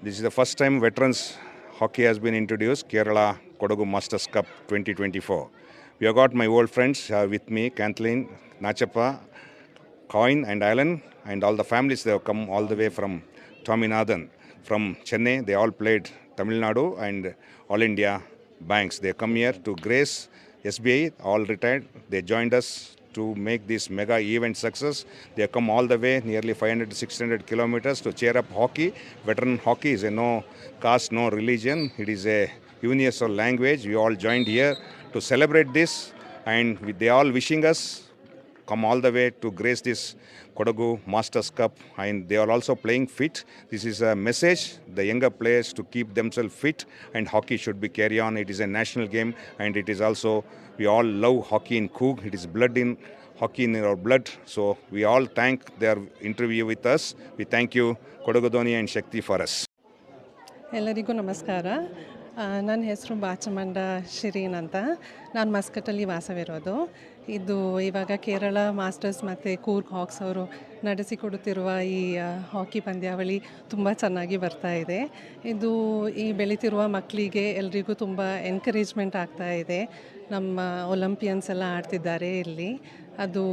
This is the first time veterans hockey has been introduced, Kerala Kodagu Masters Cup 2024. We have got my old friends uh, with me, Kathleen, Nachappa, Coin and Alan and all the families they have come all the way from Tominathan, from Chennai. They all played Tamil Nadu and All India banks. They come here to grace SBI, all retired. They joined us to make this mega event success. They have come all the way, nearly 500 to 600 kilometers to cheer up hockey. Veteran hockey is a no caste, no religion. It is a universal language. We all joined here to celebrate this, and they all wishing us come all the way to grace this Kodagu Masters Cup and they are also playing fit. This is a message the younger players to keep themselves fit and hockey should be carry on. It is a national game and it is also we all love hockey in Coog. It is blood in hockey in our blood. So we all thank their interview with us. We thank you Kodagu Dhoni and Shakti for us. ಎಲ್ಲರಿಗೂ ನಮಸ್ಕಾರ ಆ, ನನ್ನ ಹೆಸರು ಬಾಚಮಂಡ ಶಿರೀನ್ ಅಂತ ನಾನು ಮಸ್ಕಟಲ್ಲಿ ವಾಸವಿರೋದು ಇದು ಇವಾಗ Kerala masters ಮತ್ತು ಕೂರ್ಗ್ ಹಾಕ್ಸ್ ಅವರು ನಡೆಸಿಕೊಡುತ್ತಿರುವ ಈ ಹಾಕಿ ಪಂದ್ಯಾವಳಿ ತುಂಬ ಚೆನ್ನಾಗಿ ಬರ್ತಾ ಇದೆ. ಇದು ಈ ಬೆಳೀತಿರುವ ಮಕ್ಕಳಿಗೆ ಎಲ್ರಿಗೂ ತುಂಬ ಎನ್ಕರೇಜ್ಮೆಂಟ್ ಆಗ್ತಾ ಇದೆ. ನಮ್ಮ ಒಲಂಪಿಯನ್ಸ್ ಎಲ್ಲ ಆಡ್ತಿದ್ದಾರೆ ಇಲ್ಲಿ. ಅದು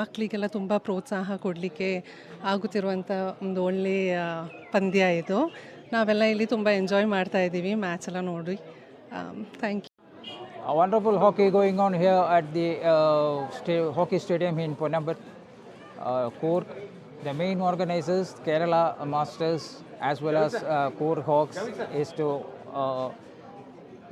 ಮಕ್ಕಳಿಗೆಲ್ಲ ತುಂಬ ಪ್ರೋತ್ಸಾಹ ಕೊಡಲಿಕ್ಕೆ ಆಗುತ್ತಿರುವಂಥ ಒಂದು ಒಳ್ಳೆಯ ಪಂದ್ಯ ಇದು. ನಾವೆಲ್ಲ ಇಲ್ಲಿ ತುಂಬ ಎಂಜಾಯ್ ಮಾಡ್ತಾ ಇದ್ದೀವಿ. ಮ್ಯಾಚ್ ಎಲ್ಲ ನೋಡಿ. Thank you A wonderful hockey going on here at the uh, hockey stadium in Ponambat, uh. The main organizers, Kerala Masters, as well as uh, Cork Hawks, is to uh,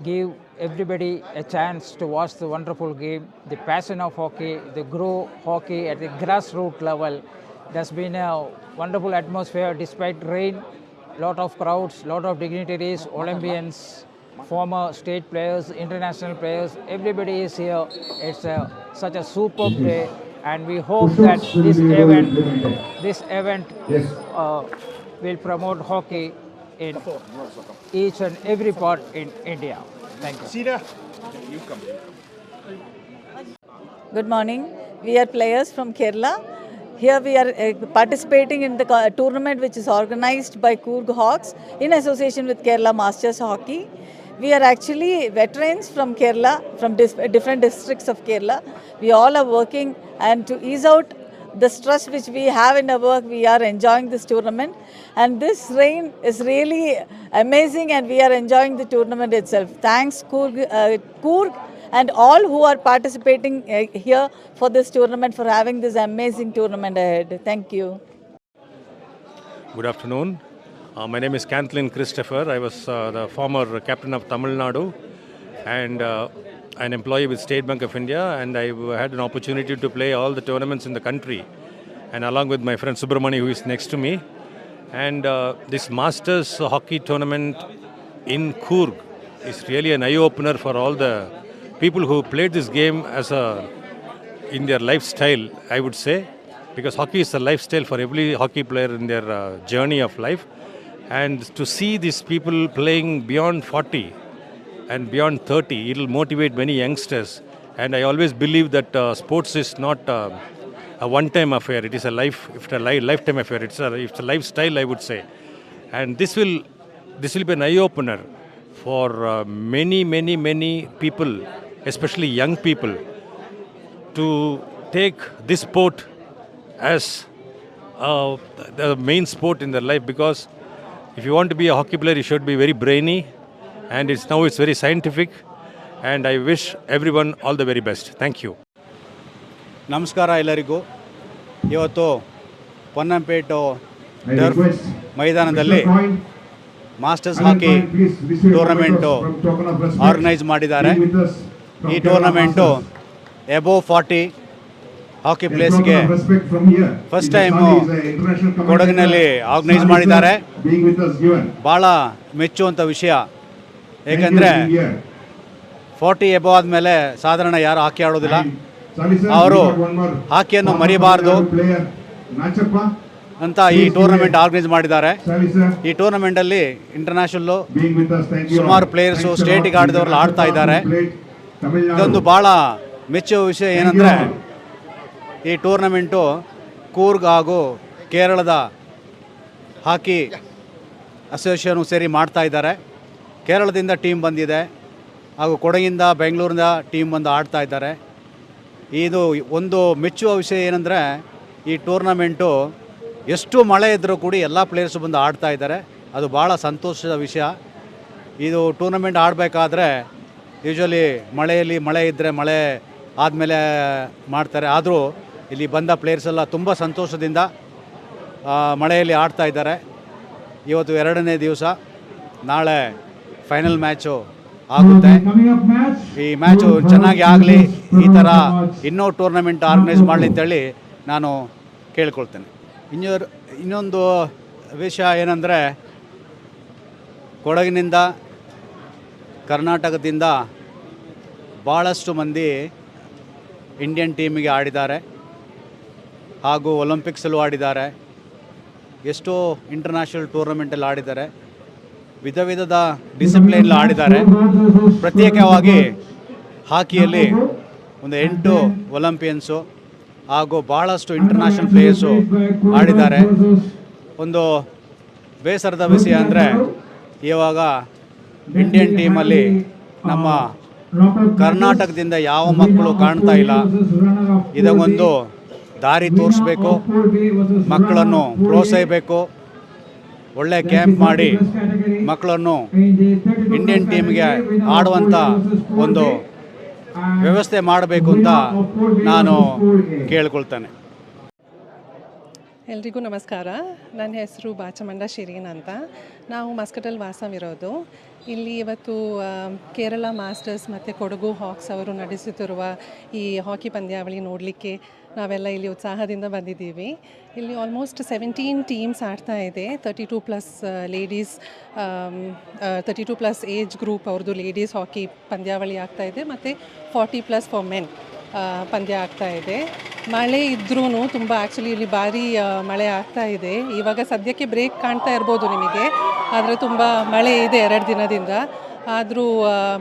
give everybody a chance to watch the wonderful game, the passion of hockey, the grow hockey at the grassroots level. There's been a wonderful atmosphere despite rain, lot of crowds, lot of dignitaries, Olympians, former state players, international players, everybody is here. It's a, such a superb day, and we hope that this event, this event, uh, will promote hockey in each and every part in India. Thank you. Good morning. We are players from Kerala. Here we are uh, participating in the co- tournament which is organized by Coorg Hawks in association with Kerala Masters Hockey. We are actually veterans from Kerala, from different districts of Kerala. We all are working and to ease out the stress which we have in our work, we are enjoying this tournament. And this rain is really amazing and we are enjoying the tournament itself. Thanks Coorg, uh, Coorg and all who are participating uh, here for this tournament for having this amazing tournament ahead. Thank you. Good afternoon. Uh, my name is Kathleen Christopher. I was uh, the former captain of Tamil Nadu and uh, an employee with State Bank of India, and I had an opportunity to play all the tournaments in the country, and along with my friend Subramani, who is next to me. And uh, this Masters hockey tournament in Coorg is really an eye opener for all the people who played this game as a in their lifestyle, I would say, because hockey is a lifestyle for every hockey player in their uh, journey of life. And to see these people playing beyond 40 and beyond 30, it will motivate many youngsters. And I always believe that uh, sports is not uh, a one-time affair; it is a life, it's a li- lifetime affair. It's a, it's a lifestyle, I would say. And this will, this will be an eye-opener for uh, many, many, many people, especially young people, to take this sport as uh, the main sport in their life because if you want to be a hockey player you should be very brainy and it's now it's very scientific and i wish everyone all the very best thank you ನಮಸ್ಕಾರ ಎಲ್ಲರಿಗೂ ಇವತ್ತು Ponnampet turf ಮೈದಾನದಲ್ಲಿ masters hockey tournament organise ಮಾಡಿದ್ದಾರೆ ಈ tournament above forty ಹಾಕಿ ಪ್ಲೇಸ್ಗೆ first time ಕೊಡಗಿನಲ್ಲಿ organise ಮಾಡಿದ್ದಾರೆ. ಭಾಳ ಮೆಚ್ಚುವಂಥ ವಿಷಯ. ಏಕೆಂದರೆ ಫೋರ್ಟಿ ಎಬೋ ಆದಮೇಲೆ ಸಾಧಾರಣ ಯಾರು ಹಾಕಿ ಆಡೋದಿಲ್ಲ. ಅವರು ಹಾಕಿಯನ್ನು ಮರಿಬಾರ್ದು. ಅಂತ ಈ ಟೂರ್ನಮೆಂಟ್ ಆರ್ಗನೈಸ್ ಮಾಡಿದ್ದಾರೆ. ಈ ಟೂರ್ನಮೆಂಟಲ್ಲಿ ಇಂಟರ್ನ್ಯಾಷನಲ್ಲು ಸುಮಾರು ಪ್ಲೇಯರ್ಸು ಸ್ಟೇಟಿಗೆ ಆಡಿದವರು ಆಡ್ತಾ ಇದ್ದಾರೆ. ಇದೊಂದು ಭಾಳ ಮೆಚ್ಚುವ ವಿಷಯ ಏನಂದರೆ ಈ ಟೂರ್ನಮೆಂಟು ಕೂರ್ಗ್ ಹಾಗೂ ಕೇರಳದ ಹಾಕಿ ಅಸೋಸಿಯೇಷನು ಸೇರಿ ಮಾಡ್ತಾ ಇದ್ದಾರೆ. ಕೇರಳದಿಂದ ಟೀಮ್ ಬಂದಿದೆ ಹಾಗೂ ಕೊಡಗಿಂದ ಬೆಂಗಳೂರಿಂದ ಟೀಮ್ ಬಂದು ಆಡ್ತಾ ಇದ್ದಾರೆ. ಇದು ಒಂದು ಮೆಚ್ಚುವ ವಿಷಯ ಏನಂದರೆ ಈ ಟೂರ್ನಮೆಂಟು ಎಷ್ಟು ಮಳೆ ಇದ್ದರೂ ಕೂಡ ಎಲ್ಲ ಪ್ಲೇಯರ್ಸು ಬಂದು ಆಡ್ತಾ ಇದ್ದಾರೆ. ಅದು ಭಾಳ ಸಂತೋಷದ ವಿಷಯ. ಇದು ಟೂರ್ನಮೆಂಟ್ ಆಡಬೇಕಾದ್ರೆ ಯೂಶ್ವಲಿ ಮಳೆಯಲ್ಲಿ ಮಳೆ ಇದ್ದರೆ ಮಳೆ ಆದಮೇಲೆ ಮಾಡ್ತಾರೆ. ಆದರೂ ಇಲ್ಲಿ ಬಂದ ಪ್ಲೇಯರ್ಸ್ ಎಲ್ಲ ತುಂಬ ಸಂತೋಷದಿಂದ ಮಳೆಯಲ್ಲಿ ಆಡ್ತಾ ಇದ್ದಾರೆ. ಇವತ್ತು ಎರಡನೇ ದಿವಸ, ನಾಳೆ ಫೈನಲ್ ಮ್ಯಾಚು ಆಗುತ್ತೆ. ಈ ಮ್ಯಾಚು ಚೆನ್ನಾಗಿ ಆಗಲಿ, ಈ ಥರ ಇನ್ನೂ ಟೂರ್ನಮೆಂಟ್ ಆರ್ಗನೈಸ್ ಮಾಡಲಿ ಅಂತೇಳಿ ನಾನು ಕೇಳ್ಕೊಳ್ತೇನೆ. ಇನ್ನೂರು, ಇನ್ನೊಂದು ವಿಷಯ ಏನಂದರೆ, ಕೊಡಗಿನಿಂದ ಕರ್ನಾಟಕದಿಂದ ಭಾಳಷ್ಟು ಮಂದಿ ಇಂಡಿಯನ್ ಟೀಮಿಗೆ ಆಡಿದ್ದಾರೆ. ಹಾಗೂ ಒಲಿಂಪಿಕ್ಸಲ್ಲೂ ಆಡಿದ್ದಾರೆ. ಎಷ್ಟೋ ಇಂಟರ್ನ್ಯಾಷನಲ್ ಟೂರ್ನಮೆಂಟಲ್ಲಿ ಆಡಿದ್ದಾರೆ. ವಿಧ ವಿಧದ ಡಿಸಿಪ್ಲಿನಲ್ಲಿ ಆಡಿದ್ದಾರೆ. ಪ್ರತ್ಯೇಕವಾಗಿ ಹಾಕಿಯಲ್ಲಿ ಒಂದು ಎಂಟು ಒಲಂಪಿಯನ್ಸು ಹಾಗೂ ಭಾಳಷ್ಟು ಇಂಟರ್ನ್ಯಾಷನಲ್ ಪ್ಲೇಯರ್ಸು ಆಡಿದ್ದಾರೆ. ಒಂದು ಬೇಸರದ ವಿಷಯ ಅಂದರೆ ಇವಾಗ ಇಂಡಿಯನ್ ಟೀಮಲ್ಲಿ ನಮ್ಮ ಕರ್ನಾಟಕದಿಂದ ಯಾವ ಮಕ್ಕಳು ಕಾಣ್ತಾ ಇಲ್ಲ. ಇದಕ್ಕೊಂದು ದಾರಿ ತೋರಿಸ್ಬೇಕು, ಮಕ್ಕಳನ್ನು ಪ್ರೋತ್ಸಾಹಿಸಬೇಕು. ಒಳ್ಳೆ ಕ್ಯಾಂಪ್ ಮಾಡಿ ಮಕ್ಕಳನ್ನು ಇಂಡಿಯನ್ ಟೀಮ್ಗೆ ಆಡುವಂಥ ಒಂದು ವ್ಯವಸ್ಥೆ ಮಾಡಬೇಕು ಅಂತ ನಾನು ಕೇಳ್ಕೊಳ್ತೇನೆ. ಎಲ್ರಿಗೂ ನಮಸ್ಕಾರ. ನನ್ನ ಹೆಸರು ಬಾಚಮಂಡ ಶಿರೀನ್ ಅಂತ. ನಾವು ಮಸ್ಕಟಲ್ಲಿ ವಾಸವಿರೋದು ಇಲ್ಲಿ ಇವತ್ತು ಕೇರಳ ಮಾಸ್ಟರ್ಸ್ ಮತ್ತು ಕೊಡಗು ಹಾಕ್ಸ್ ಅವರು ನಡೆಸುತ್ತಿರುವ ಈ ಹಾಕಿ ಪಂದ್ಯಾವಳಿ ನೋಡಲಿಕ್ಕೆ ನಾವೆಲ್ಲ ಇಲ್ಲಿ ಉತ್ಸಾಹದಿಂದ ಬಂದಿದ್ದೀವಿ. ಇಲ್ಲಿ ಆಲ್ಮೋಸ್ಟ್ ಸೆವೆಂಟೀನ್ ಟೀಮ್ಸ್ ಆಡ್ತಾ ಇದೆ. Thirty two plus ladies thirty two plus age group ಅವ್ರದ್ದು ಲೇಡೀಸ್ ಹಾಕಿ ಪಂದ್ಯಾವಳಿ ಆಗ್ತಾ ಇದೆ ಮತ್ತು ಫಾರ್ಟಿ ಪ್ಲಸ್ ಫಾರ್ ಮೆನ್ ಪಂದ್ಯ ಆಗ್ತಾ ಇದೆ. ಮಳೆ ಇದ್ರೂ ತುಂಬ ಆ್ಯಕ್ಚುಲಿ ಇಲ್ಲಿ ಭಾರಿ ಮಳೆ ಆಗ್ತಾ ಇದೆ. ಇವಾಗ ಸದ್ಯಕ್ಕೆ ಬ್ರೇಕ್ ಕಾಣ್ತಾ ಇರ್ಬೋದು ನಿಮಗೆ, ಆದರೆ ತುಂಬ ಮಳೆ ಇದೆ ಎರಡು ದಿನದಿಂದ. ಆದರೂ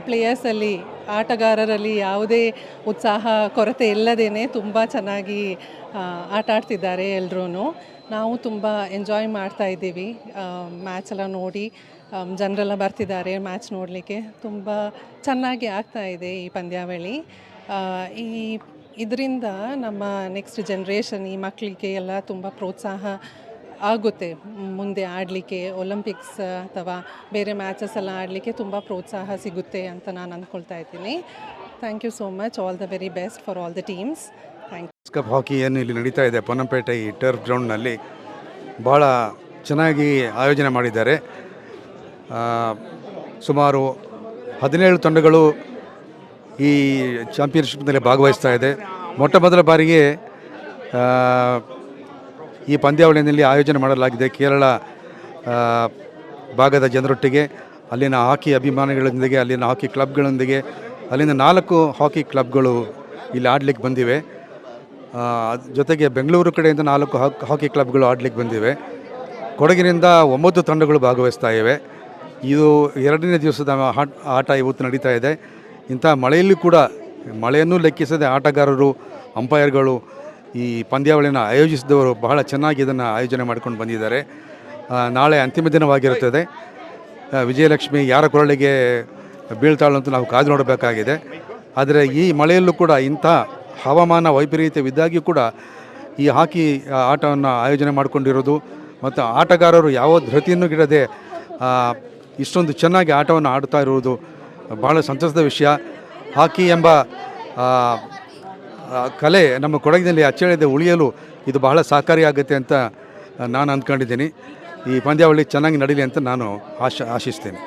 ಪ್ಲೇಯರ್ಸಲ್ಲಿ ಆಟಗಾರರಲ್ಲಿ ಯಾವುದೇ ಉತ್ಸಾಹ, ಕೊರತೆ ಇಲ್ಲದೇ ತುಂಬ ಚೆನ್ನಾಗಿ ಆಟ ಆಡ್ತಿದ್ದಾರೆ ಎಲ್ಲರೂ ನಾವು ತುಂಬ ಎಂಜಾಯ್ ಮಾಡ್ತಾ ಇದ್ದೀವಿ. ಮ್ಯಾಚ್ ಎಲ್ಲ ನೋಡಿ ಜನರೆಲ್ಲ ಬರ್ತಿದ್ದಾರೆ ಮ್ಯಾಚ್ ನೋಡಲಿಕ್ಕೆ. ತುಂಬ ಚೆನ್ನಾಗಿ ಆಗ್ತಾ ಇದೆ ಈ ಪಂದ್ಯಾವಳಿ. ಈ, ಇದರಿಂದ ನಮ್ಮ ನೆಕ್ಸ್ಟ್ ಜನ್ರೇಷನ್ ಈ ಮಕ್ಕಳಿಗೆ ಎಲ್ಲ ತುಂಬ ಪ್ರೋತ್ಸಾಹ ಆಗುತ್ತೆ. ಮುಂದೆ ಆಡಲಿಕ್ಕೆ ಒಲಿಂಪಿಕ್ಸ್ ಅಥವಾ ಬೇರೆ ಮ್ಯಾಚಸ್ ಎಲ್ಲ ಆಡಲಿಕ್ಕೆ ತುಂಬ ಪ್ರೋತ್ಸಾಹ ಸಿಗುತ್ತೆ ಅಂತ ನಾನು ಅಂದ್ಕೊಳ್ತಾ ಇದ್ದೀನಿ. Thank you so much all the very best for all the teams thank cup hockey ಏನು ಇಲ್ಲಿ ನಡೀತಾ ಇದೆ? ಪೊನ್ನಂಪೇಟೆ ಈ ಟರ್ಫ್ ಗ್ರೌಂಡ್ನಲ್ಲಿ ಭಾಳ ಚೆನ್ನಾಗಿ ಆಯೋಜನೆ ಮಾಡಿದ್ದಾರೆ. ಸುಮಾರು ಹದಿನೇಳು ತಂಡಗಳು ಈ ಚಾಂಪಿಯನ್ಶಿಪ್ನಲ್ಲಿ ಭಾಗವಹಿಸ್ತಾ ಇದೆ. ಮೊಟ್ಟ ಮೊದಲ ಬಾರಿಗೆ ಈ ಪಂದ್ಯಾವಳಿಯಲ್ಲಿ ಆಯೋಜನೆ ಮಾಡಲಾಗಿದೆ ಕೇರಳ ಭಾಗದ ಜನರೊಟ್ಟಿಗೆ. ಅಲ್ಲಿನ ಹಾಕಿ ಅಭಿಮಾನಿಗಳೊಂದಿಗೆ, ಅಲ್ಲಿನ ಹಾಕಿ ಕ್ಲಬ್ಗಳೊಂದಿಗೆ, ಅಲ್ಲಿನ ನಾಲ್ಕು ಹಾಕಿ ಕ್ಲಬ್ಗಳು ಇಲ್ಲಿ ಆಡಲಿಕ್ಕೆ ಬಂದಿವೆ. ಜೊತೆಗೆ ಬೆಂಗಳೂರು ಕಡೆಯಿಂದ ನಾಲ್ಕು ಹಾಕ್- ಕ್ಲಬ್ಗಳು ಆಡಲಿಕ್ಕೆ ಬಂದಿವೆ. ಕೊಡಗಿನಿಂದ ಒಂಬತ್ತು ತಂಡಗಳು ಭಾಗವಹಿಸ್ತಾ ಇವೆ. ಇದು ಎರಡನೇ ದಿವಸದ ಆಟ ಇವತ್ತು ನಡೀತಾ ಇದೆ. ಇಂಥ ಮಳೆಯಲ್ಲೂ ಕೂಡ, ಮಳೆಯನ್ನು ಲೆಕ್ಕಿಸದೆ ಆಟಗಾರರು, ಅಂಪೈರ್ಗಳು ಈ ಪಂದ್ಯಾವಳಿನ ಆಯೋಜಿಸಿದವರು ಬಹಳ ಚೆನ್ನಾಗಿ ಇದನ್ನು ಆಯೋಜನೆ ಮಾಡ್ಕೊಂಡು ಬಂದಿದ್ದಾರೆ. ನಾಳೆ ಅಂತಿಮ ದಿನವಾಗಿರುತ್ತದೆ. ವಿಜಯಲಕ್ಷ್ಮಿ ಯಾರ ಕೊರಳಿಗೆ ಬೀಳ್ತಾಳು ಅಂತ ನಾವು ಕಾದು ನೋಡಬೇಕಾಗಿದೆ. ಆದರೆ ಈ ಮಳೆಯಲ್ಲೂ ಕೂಡ ಇಂಥ ಹವಾಮಾನ ವೈಪರೀತ್ಯವಿದ್ದಾಗಿಯೂ ಕೂಡ ಈ ಹಾಕಿ ಆಟವನ್ನು ಆಯೋಜನೆ ಮಾಡಿಕೊಂಡಿರೋದು ಮತ್ತು ಆಟಗಾರರು ಯಾವ ಧೃತಿಯನ್ನು ಗಿಡದೆ ಇಷ್ಟೊಂದು ಚೆನ್ನಾಗಿ ಆಟವನ್ನು ಆಡ್ತಾ ಇರುವುದು ಭಾಳ ಸಂತಸದ ವಿಷಯ. ಹಾಕಿ ಎಂಬ ಕಲೆ ನಮ್ಮ ಕೊಡಗಿನಲ್ಲಿ ಅಚ್ಚಳಿಯದೆ ಉಳಿಯಲು ಇದು ಬಹಳ ಸಹಕಾರಿಯಾಗುತ್ತೆ ಅಂತ ನಾನು ಅಂದ್ಕೊಂಡಿದ್ದೀನಿ ಈ ಪಂದ್ಯಾವಳಿ ಚೆನ್ನಾಗಿ ನಡೀಲಿ ಅಂತ ನಾನು ಆಶ ಆಶಿಸ್ತೇನೆ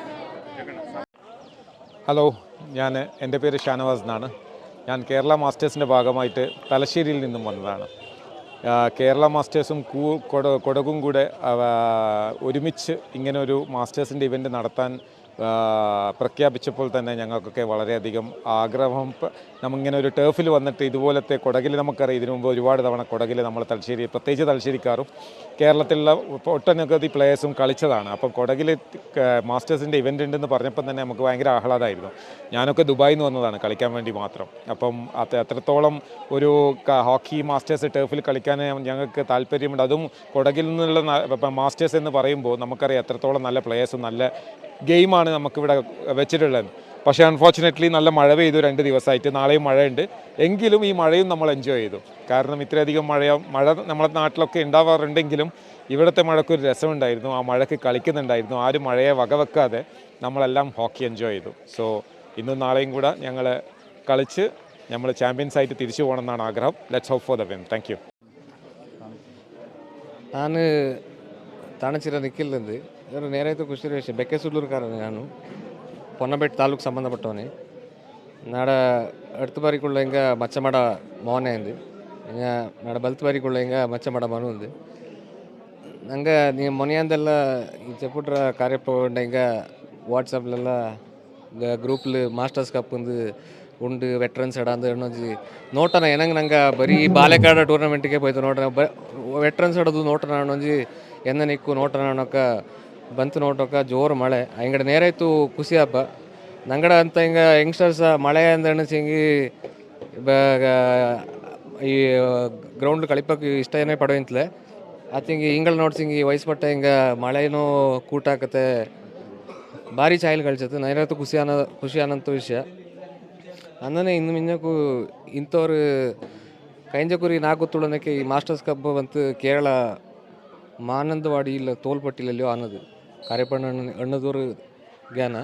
ഹലോ ഞാൻ എൻ്റെ പേര് ഷാനവാസ് എന്നാണ് ഞാൻ കേരള മാസ്റ്റേഴ്സിൻ്റെ ഭാഗമായിട്ട് തലശ്ശേരിയിൽ നിന്നും വന്നതാണ് ആ, കേരള മാസ്റ്റേഴ്സും കൂ കൊട കൊടകും കൂടെ അവ, ഒരുമിച്ച് ഇങ്ങനെ ഒരു മാസ്റ്റേഴ്സിൻ്റെ ഇവൻ്റ് നടത്താൻ ആ, പ്രഖ്യാപിച്ചപ്പോൾ തന്നെ ഞങ്ങൾക്കൊക്കെ വളരെയധികം ആഗ്രഹം. നമ്മിങ്ങനെ ഒരു ടേഫിൽ വന്നിട്ട് ഇതുപോലത്തെ കൊടകിൽ നമുക്കറിയാം. ഇതിനു മുമ്പ് ഒരുപാട് തവണ കൊടകിൽ നമ്മൾ തലശ്ശേരി പ്രത്യേകിച്ച് തലശ്ശേരിക്കാറും കേരളത്തിലുള്ള ഒട്ടനവധി പ്ലേയേഴ്സും കളിച്ചതാണ്. അപ്പോൾ കൊടകിൽ മാസ്റ്റേഴ്സിന്റെ ഇവന്റ് ഉണ്ടെന്ന് പറഞ്ഞപ്പോൾ തന്നെ നമുക്ക് ഭയങ്കര ആഹ്ലാദമായിരുന്നു. ഞാനൊക്കെ ദുബായിൽ നിന്ന് വന്നതാണ് കളിക്കാൻ വേണ്ടി മാത്രം. അപ്പം അത് അത്രത്തോളം ഒരു ഹോക്കി മാസ്റ്റേഴ്സ് ടേഫിൽ കളിക്കാൻ ഞങ്ങൾക്ക് താല്പര്യമുണ്ട്. അതും കൊടകിൽ നിന്നുള്ള മാസ്റ്റേഴ്സ് എന്ന് പറയുമ്പോൾ നമുക്കറിയാം എത്രത്തോളം നല്ല പ്ലേയേഴ്സും നല്ല ഗെയിമാണ് നമുക്കിവിടെ വെച്ചിട്ടുള്ളത്. പക്ഷേ അൺഫോർച്ചുനേറ്റ്ലി നല്ല മഴ പെയ്തു രണ്ട് ദിവസമായിട്ട്. നാളെയും മഴയുണ്ട്. എങ്കിലും ഈ മഴയും നമ്മൾ എൻജോയ് ചെയ്തു. കാരണം ഇത്രയധികം മഴ മഴ നമ്മുടെ നാട്ടിലൊക്കെ ഉണ്ടാവാറുണ്ടെങ്കിലും ഇവിടുത്തെ മഴക്കൊരു രസമുണ്ടായിരുന്നു. ആ മഴയ്ക്ക് കളിക്കുന്നുണ്ടായിരുന്നു. ആരും മഴയെ വകവെക്കാതെ നമ്മളെല്ലാം ഹോക്കി എൻജോയ് ചെയ്തു. സോ ഇന്നും നാളെയും കൂടെ ഞങ്ങൾ കളിച്ച് നമ്മൾ ചാമ്പ്യൻസ് ആയിട്ട് തിരിച്ചു പോകണമെന്നാണ് ആഗ്രഹം. Let's hope for the win thank you ഞാൻ തണച്ചിര നിൽക്കുന്നത് ಇದರ ನೇರೈತ ಕೃಷಿ ವಿಷಯ. ಬೆಕ್ಕೆಸುಡ್ಲೂರುಕಾರ ನಾನು. ಪೊನ್ನಬೆಟ್ಟು ತಾಲೂಕು ಸಂಬಂಧಪಟ್ಟವನಿ. ನಾಡ ಬಾರಿ ಬಾರಿಕೊಳ್ಳ ಹಿಂಗ ಮಚ್ಚಮಾಡ ಮೌನ ಇಂದು ಹಿಂಗ ನಾಡ ಬಲ್ತ್ ಬಾರಿಕೊಳ್ಳ ಹಿಂಗ ಮಚ್ಚಮಾಡ ಮನು ಇಂದು ನಂಗೆ ನೀ ಮೊನೆಯಂದೆಲ್ಲ ಈ ಚಪ್ಪುಟ್ರ ಕಾರ್ಯಪ್ರವಣ ಹಿಂಗೆ ವಾಟ್ಸಪ್ಲೆಲ್ಲ ಗ್ರೂಪ್ಲು ಮಾಸ್ಟರ್ಸ್ ಕಪ್ ಒಂದು ಉಂಡು ವೆಟ್ರನ್ಸ್ ಎಡ ಅಂದ್ರೆ ಎಣ್ಣೊಂಜಿ ನೋಟನ ಏನಂಗೆ ನಂಗೆ ಬರೀ ಬಾಲೆಕಾಡ ಟೂರ್ನಮೆಂಟಿಗೆ ಹೋಯ್ತು ನೋಡ್ರಿ. ಬ ವೆಟ್ರನ್ಸ್ ಹಿಡೋದು ನೋಟನ ಅಣ್ಣೊಂಜಿ ಎನ್ನ ನಿಕ್ಕು ನೋಟನ ಅನ್ನೋಕೆ ಬಂತು ನೋಡೋಕೆ ಜೋರು ಮಳೆ. ಹಿಂಗಡೆ ನೇರಾಯ್ತು ಖುಷಿ ಹಬ್ಬ. ನಂಗಡ ಅಂತ ಹಿಂಗೆ ಯಂಗ್ಸ್ಟರ್ಸ್ ಮಳೆ ಅಂದ್ರೆ ಹಿಂಗೆ ಈ ಗ್ರೌಂಡ್ ಕಳಿಪಕ್ಕೆ ಇಷ್ಟ ಏನೇ ಪಡೋಯಿಂತಲೇ ಆತ ಹಿಂಗೆ ಹಿಂಗಳು ನೋಡ್ಸಿ ಹಿಂಗೆ ವಯಸ್ಸು ಪಟ್ಟ ಹಿಂಗೆ ಮಳೆನೂ ಕೂಟಾಕತ್ತೆ ಭಾರಿ ಚಾಯಲ್ ಕಳ್ಸತ್ತೆ. ನೈರಾಯ್ತು ಖುಷಿ ಅನ್ನೋ ಖುಷಿ ಅನ್ನೋಂಥ ವಿಷಯ. ಅಂದನೆ ಇನ್ನು ಮಿನ್ನಕ್ಕೂ ಇಂಥವ್ರು ಕೈಂಜಕುರಿ ನಾಲ್ಕು ತುಳನಕ್ಕೆ ಈ ಮಾಸ್ಟರ್ಸ್ ಕಪ್ ಬಂತು ಕೇರಳ ಮಾನಂದವಾಡಿ ಇಲ್ಲ, ತೋಲ್ಪಟ್ಟಿಲಲ್ಲಿಯೋ ಅನ್ನೋದು. ಕಾರ್ಯಪಣ್ಣ ಅಣ್ಣದವ್ರ ಜ್ಞಾನ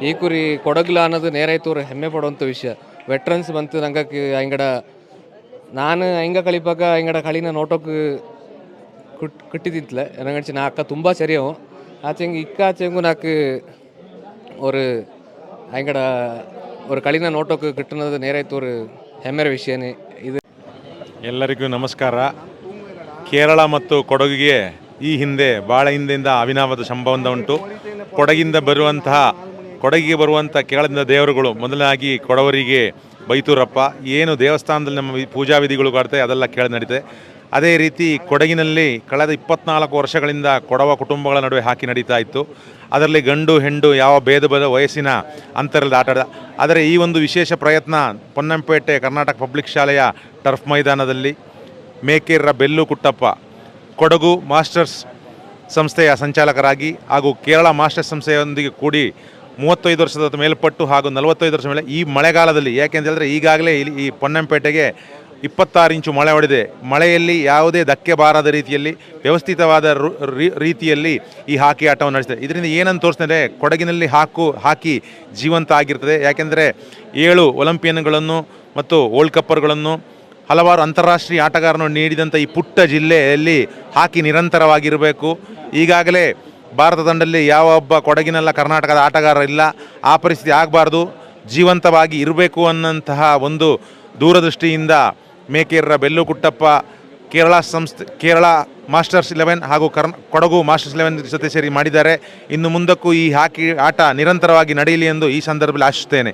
ಈ ಕುರಿ ಕೊಡಗಿಲ್ಲ ಅನ್ನೋದು ನೇರೈತವ್ರು ಹೆಮ್ಮೆ ಪಡುವಂಥ ವಿಷಯ ವೆಟ್ರನ್ಸ್ ಬಂತು ನಂಗಕ್ಕೆ ಹಿಂಗಡ ನಾನು ಹಿಂಗ ಕಳಿಪಾಗ ಹಿಂಗಡ ಕಳಿನ ನೋಟೋಕ್ಕೆ ಕುಟ್ ಕುಟ್ಟಿದ್ದಿತ್ತಲೆ ನನಗಂಚಿ ನಾ ಅಕ್ಕ ತುಂಬ ಸರಿಯವು ಆಚೆಂಗೆ ಇಕ್ಕ ಆಚೆಂಗು ನಾಕು ஒரு ஐங்கட ஒரு ಕಳಿನ ನೋಟೋಕ್ಕೆ ಕಿಟ್ಟನದು ನೇರೈತು ஒரு ಹೆಮ್ಮೆರ ವಿಷಯನೇ ಇದು ಎಲ್ಲರಿಗೂ ನಮಸ್ಕಾರ ಕೇರಳ ಮತ್ತು ಕೊಡಗಿಗೆ ಈ ಹಿಂದೆ ಭಾಳ ಹಿಂದೆಯಿಂದ ಅವಿನಾವದ ಸಂಬಂಧ ಉಂಟು. ಕೊಡಗಿಂದ ಬರುವಂತಹ, ಕೊಡಗಿಗೆ ಬರುವಂಥ ಕೇಳದಿಂದ ದೇವರುಗಳು ಮೊದಲಾಗಿ ಕೊಡವರಿಗೆ ಬೈತೂರಪ್ಪ. ಏನು ದೇವಸ್ಥಾನದಲ್ಲಿ ನಮ್ಮ ಪೂಜಾ ವಿಧಿಗಳು ಕಾಡ್ತವೆ, ಅದೆಲ್ಲ ಕೇಳಿ ನಡೀತೆ ಅದೇ ರೀತಿ ಕೊಡಗಿನಲ್ಲಿ ಕಳೆದ ಇಪ್ಪತ್ನಾಲ್ಕು ವರ್ಷಗಳಿಂದ ಕೊಡವ ಕುಟುಂಬಗಳ ನಡುವೆ ಹಾಕಿ ನಡೀತಾ ಇತ್ತು. ಅದರಲ್ಲಿ ಗಂಡು ಹೆಂಡು ಯಾವ ಭೇದ ಭೇದ ವಯಸ್ಸಿನ ಅಂತರಲ್ಲಿ ಆಟ ಆದರೆ ಈ ಒಂದು ವಿಶೇಷ ಪ್ರಯತ್ನ ಪೊನ್ನಂಪೇಟೆ ಕರ್ನಾಟಕ ಪಬ್ಲಿಕ್ ಶಾಲೆಯ ಟರ್ಫ್ ಮೈದಾನದಲ್ಲಿ ಮೇಕೇರ ಬೆಲ್ಲು ಕುಟ್ಟಪ್ಪ ಕೊಡಗು ಮಾಸ್ಟರ್ಸ್ ಸಂಸ್ಥೆಯ ಸಂಚಾಲಕರಾಗಿ ಹಾಗೂ ಕೇರಳ ಮಾಸ್ಟರ್ಸ್ ಸಂಸ್ಥೆಯೊಂದಿಗೆ ಕೂಡಿ ಮೂವತ್ತೈದು ವರ್ಷದ ಮೇಲ್ಪಟ್ಟು ಹಾಗೂ ನಲವತ್ತೈದು ವರ್ಷ ಮೇಲೆ ಈ ಮಳೆಗಾಲದಲ್ಲಿ, ಯಾಕೆಂತ ಹೇಳಿದ್ರೆ ಈಗಾಗಲೇ ಇಲ್ಲಿ ಈ ಪೊನ್ನಂಪೇಟೆಗೆ ಇಪ್ಪತ್ತಾರು ಇಂಚು ಮಳೆ ಹೊಡೆದಿದೆ ಮಳೆಯಲ್ಲಿ ಯಾವುದೇ ಧಕ್ಕೆ ಬಾರದ ರೀತಿಯಲ್ಲಿ, ವ್ಯವಸ್ಥಿತವಾದ ರೀತಿಯಲ್ಲಿ ಈ ಹಾಕಿ ಆಟವನ್ನು ನಡೆಸಿದೆ ಇದರಿಂದ ಏನನ್ನು ತೋರಿಸ್ತದೆ ಕೊಡಗಿನಲ್ಲಿ ಹಾಕು, ಹಾಕಿ ಜೀವಂತ ಆಗಿರ್ತದೆ. ಯಾಕೆಂದರೆ ಏಳು ಒಲಂಪಿಯನ್ಗಳನ್ನು ಮತ್ತು ವರ್ಲ್ಡ್ ಕಪ್ಪರ್ಗಳನ್ನು ಹಲವಾರು ಅಂತಾರಾಷ್ಟ್ರೀಯ ಆಟಗಾರರನ್ನು ನೀಡಿದಂಥ ಈ ಪುಟ್ಟ ಜಿಲ್ಲೆಯಲ್ಲಿ ಹಾಕಿ ನಿರಂತರವಾಗಿರಬೇಕು. ಈಗಾಗಲೇ ಭಾರತ ತಂಡದಲ್ಲಿ ಯಾವ ಒಬ್ಬ ಕೊಡಗಿನಲ್ಲ ಕರ್ನಾಟಕದ ಆಟಗಾರ ಇಲ್ಲ. ಆ ಪರಿಸ್ಥಿತಿ ಆಗಬಾರ್ದು. ಜೀವಂತವಾಗಿ ಇರಬೇಕು ಅನ್ನಂತಹ ಒಂದು ದೂರದೃಷ್ಟಿಯಿಂದ ಮೇಕೇರ ಬೆಲ್ಲು ಕುಟ್ಟಪ್ಪ ಕೇರಳ ಸಂಸ್ಥೆ, ಕೇರಳ ಮಾಸ್ಟರ್ಸ್ ಇಲೆವೆನ್ ಹಾಗೂ ಕರ್ನ, ಕೊಡಗು ಮಾಸ್ಟರ್ಸ್ ಇಲೆವೆನ್ ಜೊತೆ ಸೇರಿ ಮಾಡಿದ್ದಾರೆ. ಇನ್ನು ಮುಂದಕ್ಕೂ ಈ ಹಾಕಿ, ಆಟ ನಿರಂತರವಾಗಿ ನಡೆಯಲಿ ಎಂದು ಈ ಸಂದರ್ಭದಲ್ಲಿ ಆಶಿಸುತ್ತೇನೆ.